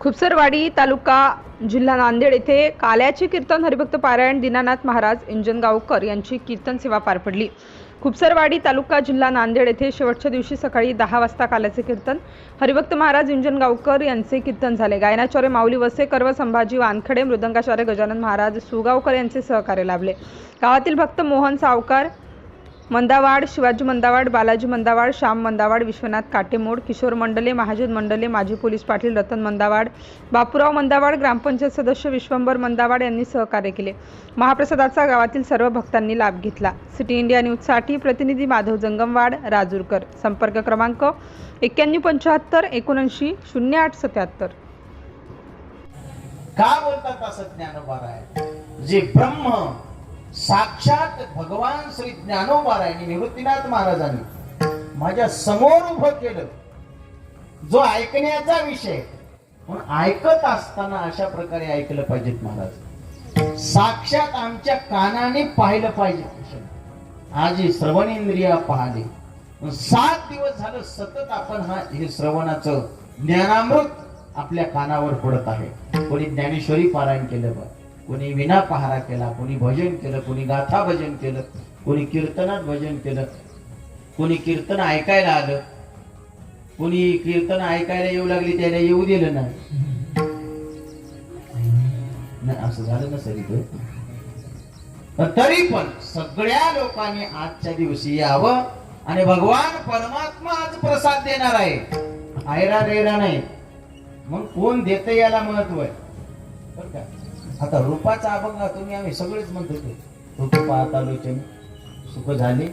खुपसरवाडी तालुका जिल्हा नांदेड येथे काल्याचे कीर्तन हरिभक्त पारायण दीनानाथ महाराज इंजनगावकर यांची कीर्तन सेवा पार पडली. खुपसरवाडी तालुका जिल्हा नांदेड येथे शेवटच्या दिवशी सकाळी दहा वाजता काल्याचे कीर्तन हरिभक्त महाराज इंजनगावकर यांचे कीर्तन झाले. गायनाचार्य माऊली वसेकर व संभाजी वानखडे मृदंगाचार्य गजानन महाराज सुगावकर यांचे सहकार्य लाभले. गावातील भक्त मोहन सावकार मंदावाड शिवाजी मंदावाड बालाजी मंदावाड श्याम मंदावाड विश्वनाथ काटेमोड किशोर मंडले महाजन मंडले माजी पोलीस पाटील रतन मंदावाड बापूराव मंदावाड ग्रामपंचायत सदस्य विश्वंभर मंदावाड यांनी सहकार्य केले. महाप्रसादाचा गावातील सर्व भक्तांनी लाभ घेतला. सिटी इंडिया न्यूजसाठी प्रतिनिधी माधव जंगमवाड राजूरकर. संपर्क क्रमांक एक्क्याण्णव पंच्याहत्तर एकोणऐंशी शून्य आठ सत्याहत्तर. का बोलतात असं ज्ञानोबार आहे जे ब्रह्म साक्षात भगवान श्री ज्ञानोबार आहे निवृत्तीनाथ महाराजांनी माझ्यासमोर उभं केलं. जो ऐकण्याचा विषय. पण ऐकत असताना अशा प्रकारे ऐकलं पाहिजेत महाराज. साक्षात आमच्या कानाने पाहिलं पाहिजे. आज ही श्रवणेंद्रिय पाहले. सात दिवस झालं सतत आपण हा हे श्रवणाचं ज्ञानामृत आपल्या कानावर पडत आहे. कोणी ज्ञानेश्वरी पारायण केलं बघ कोणी विना पहारा केला कोणी भजन केलं कोणी गाथा भजन केलं कोणी कीर्तनात भजन केलं कोणी कीर्तन ऐकायला आलं कोणी कीर्तन ऐकायला येऊ लागली त्याला येऊ दिलं नाही. असं झालं ना सर पण तरी पण सगळ्या लोकांनी आजच्या दिवशी यावं आणि भगवान परमात्मा आज प्रसाद देणार आहे. आयरा रेरा नाही. मग कोण देते याला महत्त्व आहे? बरं का? आता रूपाचा अभंग तुम्ही आम्ही सगळेच म्हणतो ते. रूप पाहता लोचन. सुख झाले.